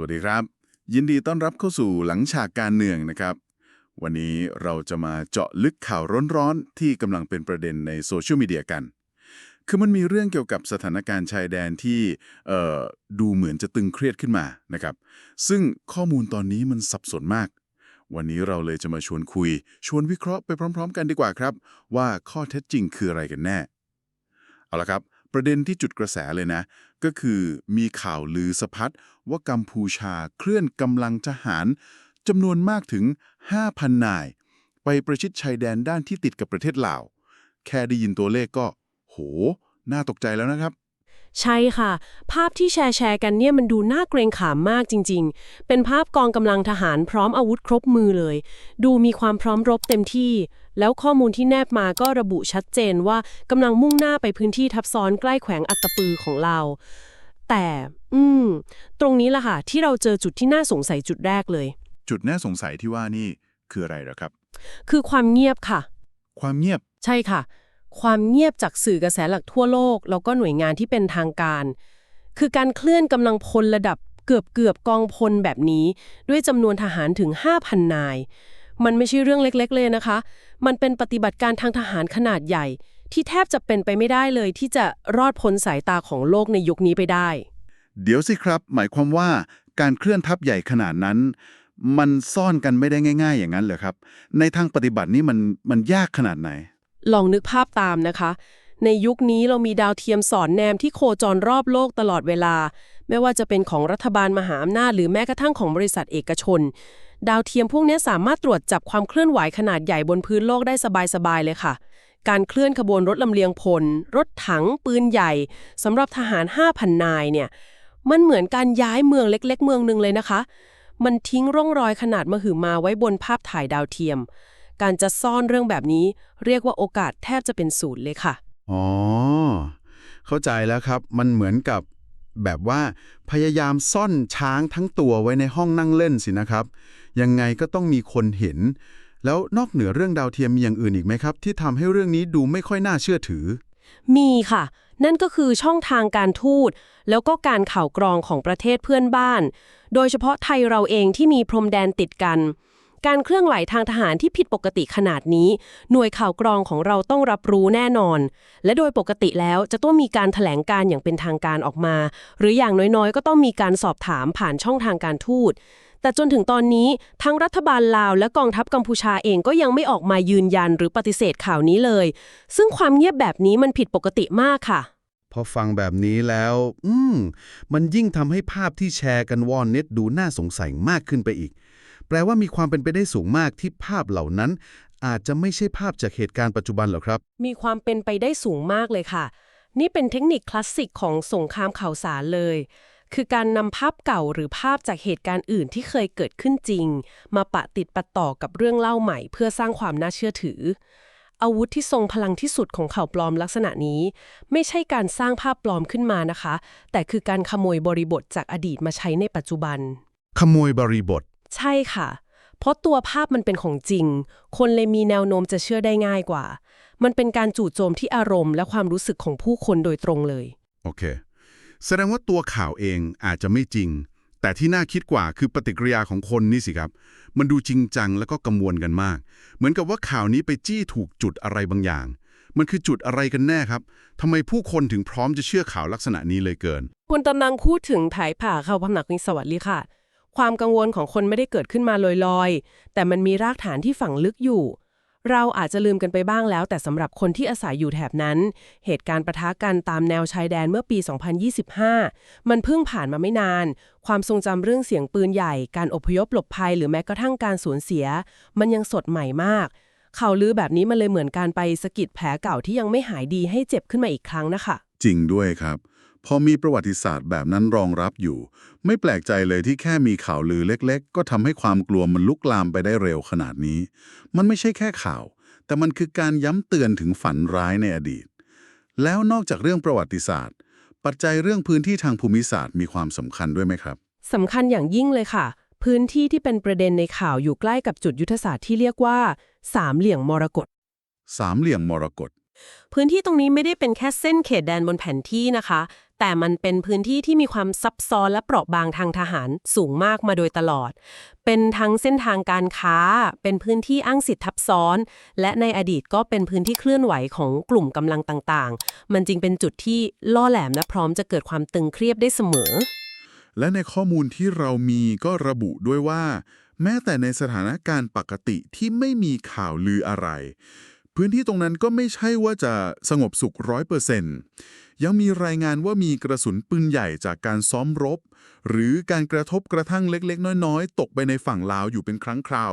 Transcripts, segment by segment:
วัสดีครับ ยินดีต้อนรับเข้าสู่หลังฉากการเมืองนะครับ วันนี้เราจะมาเจาะลึกข่าวร้อนๆ ที่กำลังเป็นประเด็นในโซเชียลมีเดียกัน คือมันมีเรื่องเกี่ยวกับสถานการณ์ชายแดนที่เอ่อดูเหมือนจะตึงเครียดขึ้นมานะครับ ซึ่งข้อมูลตอนนี้มันสับสนมาก วันนี้เราเลยจะมาชวนคุย ชวนวิเคราะห์ไปพร้อม ๆ กันดีกว่าครับ ว่าข้อเท็จจริงคืออะไรกันแน่ เอาละครับ ประเด็นที่จุดกระแสเลยนะ ก็คือมีข่าวลือสะพัดว่ากัมพูชาเคลื่อนกำลังทหารจำนวนมากถึง 5,000 นาย ไปประชิดชายแดนด้านที่ติดกับประเทศลาว แค่ได้ยินตัวเลขก็ โห น่าตกใจแล้วนะครับ ใช่ค่ะ ภาพที่แชร์แชร์กันเนี่ยมันดูน่าเกรงขามมากจริง ๆ เป็นภาพกองกำลังทหารพร้อมอาวุธครบมือเลย ดูมีความพร้อมรบเต็มที่ แล้วข้อมูลที่แนบมาก็ระบุชัดเจนว่ากำลังมุ่งหน้าไปพื้นที่ทับซ้อนใกล้แขวงอัตตปือของเรา แต่ อืม ตรงนี้ล่ะค่ะ ที่เราเจอจุดที่น่าสงสัยจุดแรกเลย จุดน่าสงสัยที่ว่านี่คืออะไรเหรอครับ คือความเงียบค่ะ ความเงียบ ใช่ค่ะ ความเงียบจากสื่อกระแสหลักทั่วโลก แล้วก็หน่วยงานที่เป็นทางการ คือการเคลื่อนกำลังพลระดับเกือบเกือบกองพลแบบนี้ ด้วยจำนวนทหารถึง 5,000 นาย มันไม่ใช่เรื่องเล็กๆ เลยนะคะ มันเป็นปฏิบัติการทางทหารขนาดใหญ่ ที่แทบจะเป็นไปไม่ได้เลย ที่จะรอดพ้นสายตาของโลกในยุคนี้ไปได้ เดี๋ยวสิครับ หมายความว่าการเคลื่อนทัพใหญ่ขนาดนั้น มันซ่อนกันไม่ได้ง่าย ๆ อย่างนั้นเหรอครับ ในทางปฏิบัตินี่มันมันยากขนาดไหน ลองนึกภาพตามนะคะ ในยุคนี้เรามีดาวเทียมสอนแนมที่โคจรรอบโลกตลอดเวลา ไม่ว่าจะเป็นของรัฐบาลมหาอำนาจหรือแม้กระทั่งของบริษัทเอกชน ดาวเทียมพวกนี้สามารถตรวจจับความเคลื่อนไหวขนาดใหญ่บนพื้นโลกได้สบายๆเลยค่ะการเคลื่อนขบวนรถลำเลียงพล รถถังปืนใหญ่สำหรับทหาร 5,000 นายเนี่ย มันเหมือนการย้ายเมืองเล็ก ๆ เมืองหนึ่งเลยนะคะ มันทิ้งร่องรอยขนาดมหึมาไว้บนภาพถ่ายดาวเทียม การจะซ่อนเรื่องแบบนี้ เรียกว่าโอกาสแทบจะเป็นศูนย์เลยค่ะ อ๋อ เข้าใจแล้วครับ มันเหมือนกับแบบว่าพยายามซ่อนช้างทั้งตัวไว้ในห้องนั่งเล่นสินะครับ ยังไงก็ต้องมีคนเห็น แล้วนอกเหนือเรื่องดาวเทียมมีอย่างอื่นอีกไหมครับ ที่ทำให้เรื่องนี้ดูไม่ค่อยน่าเชื่อถือ มีค่ะ นั่นก็คือช่องทางการทูตแล้วก็การข่าวกรองของประเทศเพื่อนบ้าน โดยเฉพาะไทยเราเองที่มีพรมแดนติดกัน การเคลื่อนไหวทางทหารที่ผิดปกติขนาดนี้ หน่วยข่าวกรองของเราต้องรับรู้แน่นอน และโดยปกติแล้วจะต้องมีการถแถลงการอย่างเป็นทางการออกมา หรืออย่างน้อยๆ ก็ต้องมีการสอบถามผ่านช่องทางการทูตแต่จนถึงตอนนี้ทั้งรัฐบาลลาวและกองทัพกัมพูชาเองก็ยังไม่ออกมายืนยันหรือปฏิเสธข่าวนี้เลย ซึ่งความเงียบแบบนี้มันผิดปกติมากค่ะ พอฟังแบบนี้แล้ว อืม มันยิ่งทำให้ภาพที่แชร์กันวอนเน็ตดูน่าสงสัยมากขึ้นไปอีก แปลว่ามีความเป็นไปได้สูงมากที่ภาพเหล่านั้น อาจจะไม่ใช่ภาพจากเหตุการณ์ปัจจุบันหรอกครับ มีความเป็นไปได้สูงมากเลยค่ะ นี่เป็นเทคนิคคลาสสิกของสงครามข่าวสารเลย คือการนำภาพเก่าหรือภาพจากเหตุการณ์อื่นที่เคยเกิดขึ้นจริง มาปะติดปะต่อกับเรื่องเล่าใหม่ เพื่อสร้างความน่าเชื่อถือ อาวุธที่ทรงพลังที่สุดของข่าวปลอมลักษณะนี้ ไม่ใช่การสร้างภาพปลอมขึ้นมานะคะ แต่คือการขโมยบริบทจากอดีตมาใช้ในปัจจุบัน ขโมยบริบท ใช่ค่ะ เพราะตัวภาพมันเป็นของจริง คนเลยมีแนวโน้มจะเชื่อได้ง่ายกว่า มันเป็นการจู่โจมที่อารมณ์และความรู้สึกของผู้คนโดยตรงเลย โอเค แสดงว่าตัวข่าวเองอาจจะไม่จริง แต่ที่น่าคิดกว่าคือปฏิกิริยาของคนนี่สิครับ มันดูจริงจังแล้วก็กังวลกันมาก เหมือนกับว่าข่าวนี้ไปจี้ถูกจุดอะไรบางอย่าง มันคือจุดอะไรกันแน่ครับทำไมผู้คนถึงพร้อมจะเชื่อข่าวลักษณะนี้เลยเกิน คุณตำนังพูดถึงถ่ายผ่าเข้าพำนักนิสวัสดิ์ลีค่ะ ความกังวลของคนไม่ได้เกิดขึ้นมาลอยๆ แต่มันมีรากฐานที่ฝังลึกอยู่ เราอาจจะลืมกันไปบ้างแล้ว แต่สำหรับคนที่อาศัยอยู่แถบนั้น เหตุการณ์ประทะกันตามแนวชายแดนเมื่อปี 2025 มันเพิ่งผ่านมาไม่นาน ความทรงจำเรื่องเสียงปืนใหญ่ การอพยพหลบภัย หรือแม้กระทั่งการสูญเสีย มันยังสดใหม่มากข่าวลือแบบนี้มันเลยเหมือนการไปสะกิดแผลเก่าที่ยังไม่หายดีให้เจ็บขึ้นมาอีกครั้งนะคะ จริงด้วยครับ พอมีประวัติศาสตร์แบบนั้นรองรับอยู่ ไม่แปลกใจเลยที่แค่มีข่าวลือเล็ก ๆ ก็ทำให้ความกลัวมันลุกลามไปได้เร็วขนาดนี้ มันไม่ใช่แค่ข่าว แต่มันคือการย้ำเตือนถึงฝันร้ายในอดีต แล้วนอกจากเรื่องประวัติศาสตร์ ปัจจัยเรื่องพื้นที่ทางภูมิศาสตร์มีความสำคัญด้วยไหมครับสำคัญอย่างยิ่งเลยค่ะ พื้นที่ที่เป็นประเด็นในข่าวอยู่ใกล้กับจุดยุทธศาสตร์ที่เรียกว่าสามเหลี่ยมมรกตสามเหลี่ยมมรกตพื้นที่ตรงนี้ไม่ได้เป็นแค่เส้นเขตแดนบนแผนที่นะคะ แต่มันเป็นพื้นที่ที่มีความซับซ้อนและเปราะบางทางทหารสูงมากมาโดยตลอด เป็นทั้งเส้นทางการค้า เป็นพื้นที่อ้างสิทธิ์ทับซ้อน และในอดีตก็เป็นพื้นที่เคลื่อนไหวของกลุ่มกำลังต่างๆ มันจึงเป็นจุดที่ล่อแหลมและพร้อมจะเกิดความตึงเครียดได้เสมอ และในข้อมูลที่เรามีก็ระบุด้วยว่า แม้แต่ในสถานการณ์ปกติที่ไม่มีข่าวลืออะไร พื้นที่ตรงนั้นก็ไม่ใช่ว่าจะสงบสุขร้อยเปอร์เซ็นต์ ยังมีรายงานว่ามีกระสุนปืนใหญ่จากการซ้อมรบ หรือการกระทบกระทั่งเล็กๆ น้อยๆ ตกไปในฝั่งลาวอยู่เป็นครั้งคราว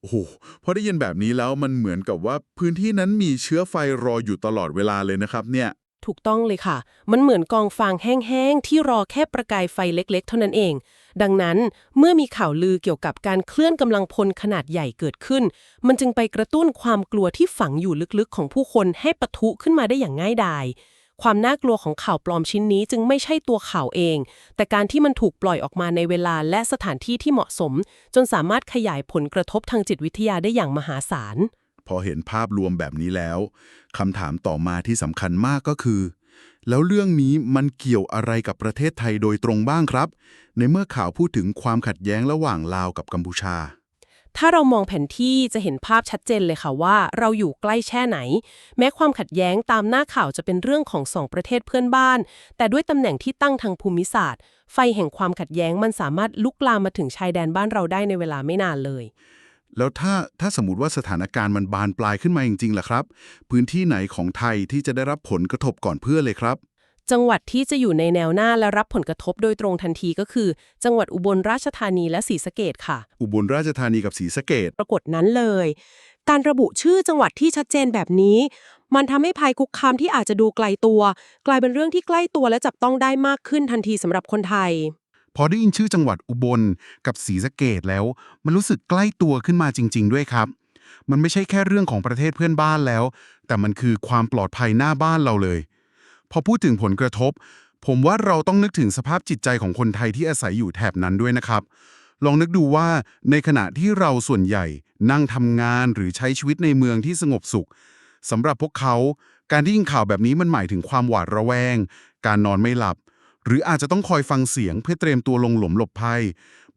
โอ้โหพอได้ยินแบบนี้แล้วมันเหมือนกับว่าพื้นที่นั้นมีเชื้อไฟรออยู่ตลอดเวลาเลยนะครับเนี่ย ถูกต้องเลยค่ะ มันเหมือนกองฟางแห้งๆ ที่รอแค่ประกายไฟเล็กๆ เท่านั้นเอง ดังนั้นเมื่อมีข่าวลือเกี่ยวกับการเคลื่อนกำลังพลขนาดใหญ่เกิดขึ้น มันจึงไปกระตุ้นความกลัวที่ฝังอยู่ลึกๆ ของผู้คนให้ปะทุขึ้นมาได้อย่างง่ายดาย ความน่ากลัวของข่าวปลอมชิ้นนี้จึงไม่ใช่ตัวข่าวเอง แต่การที่มันถูกปล่อยออกมาในเวลาและสถานที่ที่เหมาะสม จนสามารถขยายผลกระทบทางจิตวิทยาได้อย่างมหาศาล พอเห็นภาพรวมแบบนี้แล้วคำถามต่อมาที่สำคัญมากก็คือ แล้วเรื่องนี้มันเกี่ยวอะไรกับประเทศไทยโดยตรงบ้างครับ ในเมื่อข่าวพูดถึงความขัดแย้งระหว่างลาวกับกัมพูชา ถ้าเรามองแผนที่จะเห็นภาพชัดเจนเลยค่ะว่าเราอยู่ใกล้แช่ไหน แม้ความขัดแย้งตามหน้าข่าวจะเป็นเรื่องของสองประเทศเพื่อนบ้าน แต่ด้วยตำแหน่งที่ตั้งทางภูมิศาสตร์ ไฟแห่งความขัดแย้งมันสามารถลุกลามมาถึงชายแดนบ้านเราได้ในเวลาไม่นานเลย แล้วถ้าถ้าสมมติว่าสถานการณ์มันบานปลายขึ้นมาจริงๆล่ะครับ พื้นที่ไหนของไทยที่จะได้รับผลกระทบก่อนเพื่อนเลยครับ จังหวัดที่จะอยู่ในแนวหน้าและรับผลกระทบโดยตรงทันทีก็คือ จังหวัดอุบลราชธานีและศรีสะเกดค่ะ อุบลราชธานีกับศรีสะเกดปรากฏนั้นเลย การระบุชื่อจังหวัดที่ชัดเจนแบบนี้ มันทำให้ภัยคุกคามที่อาจจะดูไกลตัว กลายเป็นเรื่องที่ใกล้ตัวและจับต้องได้มากขึ้นทันทีสำหรับคนไทย พอได้ยินชื่อจังหวัดอุบลกับศรีสะเกดแล้ว มันรู้สึกใกล้ตัวขึ้นมาจริง ๆ ด้วยครับ มันไม่ใช่แค่เรื่องของประเทศเพื่อนบ้านแล้ว แต่มันคือความปลอดภัยหน้าบ้านเราเลย พอพูดถึงผลกระทบ ผมว่าเราต้องนึกถึงสภาพจิตใจของคนไทยที่อาศัยอยู่แถบนั้นด้วยนะครับ ลองนึกดูว่าในขณะที่เราส่วนใหญ่นั่งทำงานหรือใช้ชีวิตในเมืองที่สงบสุขสำหรับพวกเขาการได้ยินข่าวแบบนี้มันหมายถึงความหวาดระแวง การนอนไม่หลับ หรืออาจจะต้องคอยฟังเสียงเพื่อเตรียมตัวลงหลุมหลบภัย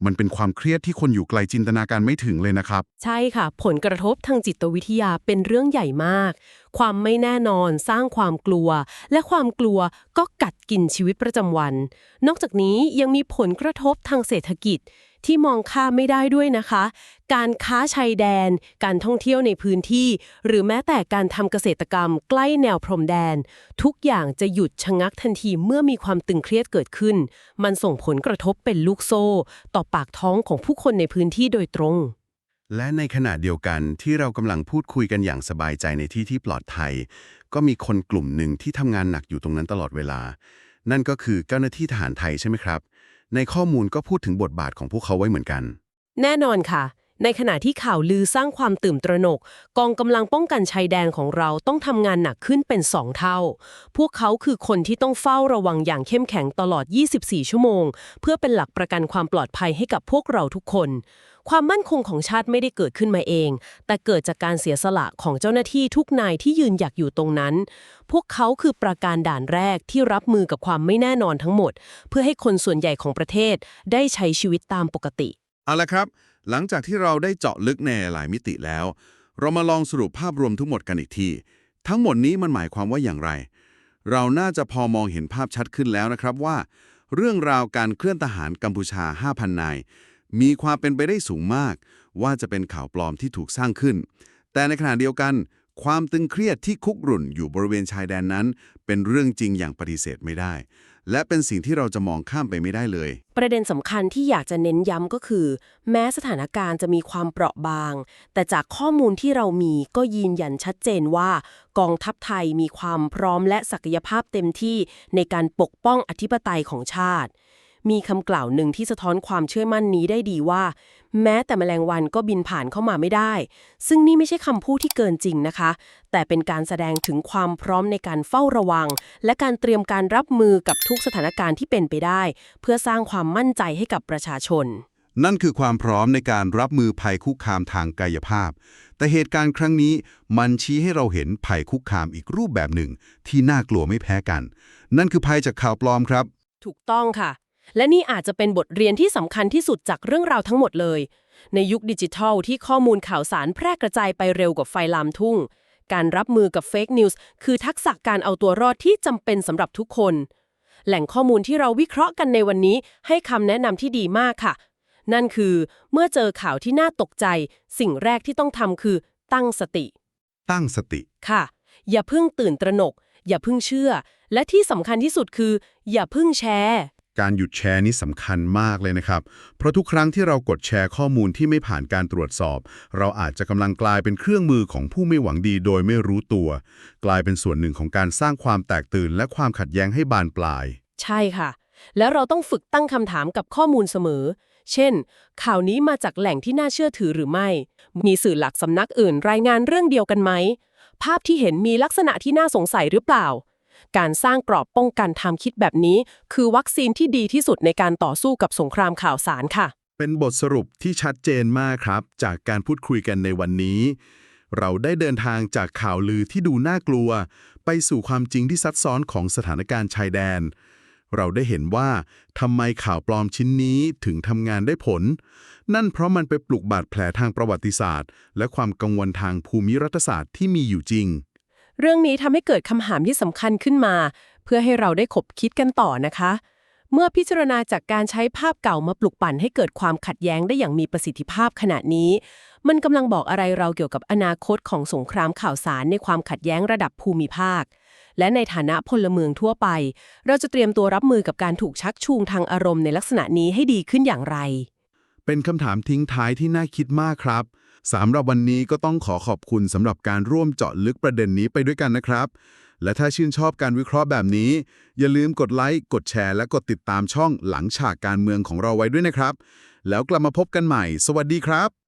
มันเป็นความเครียดที่คนอยู่ไกลจินตนาการไม่ถึงเลยนะครับ ใช่ค่ะ ผลกระทบทางจิตวิทยาเป็นเรื่องใหญ่มาก ความไม่แน่นอนสร้างความกลัว และความกลัวก็กัดกินชีวิตประจำวัน นอกจากนี้ยังมีผลกระทบทางเศรษฐกิจ ที่มองข้ามไม่ได้ด้วยนะคะ การค้าชายแดน การท่องเที่ยวในพื้นที่ หรือแม้แต่การทำเกษตรกรรมใกล้แนวพรมแดน ทุกอย่างจะหยุดชะงักทันทีเมื่อมีความตึงเครียดเกิดขึ้น มันส่งผลกระทบเป็นลูกโซ่ ต่อปากท้องของผู้คนในพื้นที่โดยตรง และในขณะเดียวกันที่เรากำลังพูดคุยกันอย่างสบายใจในที่ที่ปลอดภัย ก็มีคนกลุ่มหนึ่งที่ทำงานหนักอยู่ตรงนั้นตลอดเวลา นั่นก็คือเจ้าหน้าที่ทหารไทยใช่ไหมครับ ในข้อมูลก็พูดถึงบทบาทของพวกเขาไว้เหมือนกัน แน่นอนค่ะ ในขณะที่ข่าวลือสร้างความตื่นตระหนก กองกำลังป้องกันชายแดนของเราต้องทำงานหนักขึ้นเป็นสองเท่า พวกเขาคือคนที่ต้องเฝ้าระวังอย่างเข้มแข็งตลอด 24 ชั่วโมง เพื่อเป็นหลักประกันความปลอดภัยให้กับพวกเราทุกคน ความมั่นคงของชาติไม่ได้เกิดขึ้นมาเอง แต่เกิดจากการเสียสละของเจ้าหน้าที่ทุกนายที่ยืนหยักอยู่ตรงนั้น พวกเขาคือประการด่านแรกที่รับมือกับความไม่แน่นอนทั้งหมด เพื่อให้คนส่วนใหญ่ของประเทศได้ใช้ชีวิตตามปกติ เอาละครับ หลังจากที่เราได้เจาะลึกในหลายมิติแล้ว เรามาลองสรุปภาพรวมทั้งหมดกันอีกที ทั้งหมดนี้มันหมายความว่าอย่างไร เราน่าจะพอมองเห็นภาพชัดขึ้นแล้วนะครับว่า เรื่องราวการเคลื่อนทหารกัมพูชา 5,000 นาย มีความเป็นไปได้สูงมาก ว่าจะเป็นข่าวปลอมที่ถูกสร้างขึ้น แต่ในขณะเดียวกัน ความตึงเครียดที่คุกรุ่นอยู่บริเวณชายแดนนั้น เป็นเรื่องจริงอย่างปฏิเสธไม่ได้ และเป็นสิ่งที่เราจะมองข้ามไปไม่ได้เลย ประเด็นสำคัญที่อยากจะเน้นย้ำก็คือ แม้สถานการณ์จะมีความเปราะบาง แต่จากข้อมูลที่เรามีก็ยืนยันชัดเจนว่า กองทัพไทยมีความพร้อมและศักยภาพเต็มที่ในการปกป้องอธิปไตยของชาติ มีคำกล่าวหนึ่งที่สะท้อนความเชื่อมั่นนี้ได้ดีว่า แม้แต่แมลงวันก็บินผ่านเข้ามาไม่ได้ ซึ่งนี่ไม่ใช่คำพูดที่เกินจริงนะคะ แต่เป็นการแสดงถึงความพร้อมในการเฝ้าระวัง และการเตรียมการรับมือกับทุกสถานการณ์ที่เป็นไปได้ เพื่อสร้างความมั่นใจให้กับประชาชน นั่นคือความพร้อมในการรับมือภัยคุกคามทางกายภาพ แต่เหตุการณ์ครั้งนี้มันชี้ให้เราเห็นภัยคุกคามอีกรูปแบบหนึ่ง ที่น่ากลัวไม่แพ้กัน นั่นคือภัยจากข่าวปลอมครับ ถูกต้องค่ะ และนี่อาจจะเป็นบทเรียนที่สำคัญที่สุดจากเรื่องราวทั้งหมดเลย ในยุคดิจิทัลที่ข้อมูลข่าวสารแพร่กระจายไปเร็วกว่าไฟลามทุ่ง การรับมือกับเฟกนิวส์คือทักษะการเอาตัวรอดที่จำเป็นสำหรับทุกคน แหล่งข้อมูลที่เราวิเคราะห์กันในวันนี้ให้คำแนะนำที่ดีมากค่ะ นั่นคือ เมื่อเจอข่าวที่น่าตกใจ สิ่งแรกที่ต้องทำคือตั้งสติ ตั้งสติค่ะ อย่าเพิ่งตื่นตระหนก อย่าเพิ่งเชื่อ และที่สำคัญที่สุดคือ อย่าเพิ่งแชร์ การหยุดแชร์นี่สำคัญมากเลยนะครับ เพราะทุกครั้งที่เรากดแชร์ข้อมูลที่ไม่ผ่านการตรวจสอบ เราอาจจะกำลังกลายเป็นเครื่องมือของผู้ไม่หวังดีโดยไม่รู้ตัว กลายเป็นส่วนหนึ่งของการสร้างความแตกตื่น และความขัดแย้งให้บานปลาย ใช่ค่ะ แล้วเราต้องฝึกตั้งคำถามกับข้อมูลเสมอ เช่น ข่าวนี้มาจากแหล่งที่น่าเชื่อถือหรือไม่ มีสื่อหลักสำนักอื่นรายงานเรื่องเดียวกันไหมภาพที่เห็นมีลักษณะที่น่าสงสัยหรือเปล่า การสร้างกรอบป้องกันทำคิดแบบนี้ คือวัคซีนที่ดีที่สุดในการต่อสู้กับสงครามข่าวสารค่ะ เป็นบทสรุปที่ชัดเจนมากครับ จากการพูดคุยกันในวันนี้ เราได้เดินทางจากข่าวลือที่ดูน่ากลัว ไปสู่ความจริงที่ซับซ้อนของสถานการณ์ชายแดน เราได้เห็นว่าทำไมข่าวปลอมชิ้นนี้ถึงทำงานได้ผล นั่นเพราะมันไปปลุกบาดแผลทางประวัติศาสตร์ และความกังวลทางภูมิรัฐศาสตร์ที่มีอยู่จริง เรื่องนี้ทำให้เกิดคำถามที่สำคัญขึ้นมา เพื่อให้เราได้ขบคิดกันต่อนะคะ เมื่อพิจารณาจากการใช้ภาพเก่ามาปลุกปั่นให้เกิดความขัดแย้งได้อย่างมีประสิทธิภาพขนาดนี้ มันกำลังบอกอะไรเราเกี่ยวกับอนาคตของสงครามข่าวสารในความขัดแย้งระดับภูมิภาค และในฐานะพลเมืองทั่วไป เราจะเตรียมตัวรับมือกับการถูกชักชูงทางอารมณ์ในลักษณะนี้ให้ดีขึ้นอย่างไร เป็นคำถามทิ้งท้ายที่น่าคิดมากครับ สำหรับวันนี้ก็ต้องขอขอบคุณสำหรับการร่วมเจาะลึกประเด็นนี้ไปด้วยกันนะครับ และถ้าชื่นชอบการวิเคราะห์แบบนี้ อย่าลืมกดไลค์กดแชร์ และกดติดตามช่องหลังฉากการเมืองของเราไว้ด้วยนะครับ แล้วกลับมาพบกันใหม่ สวัสดีครับ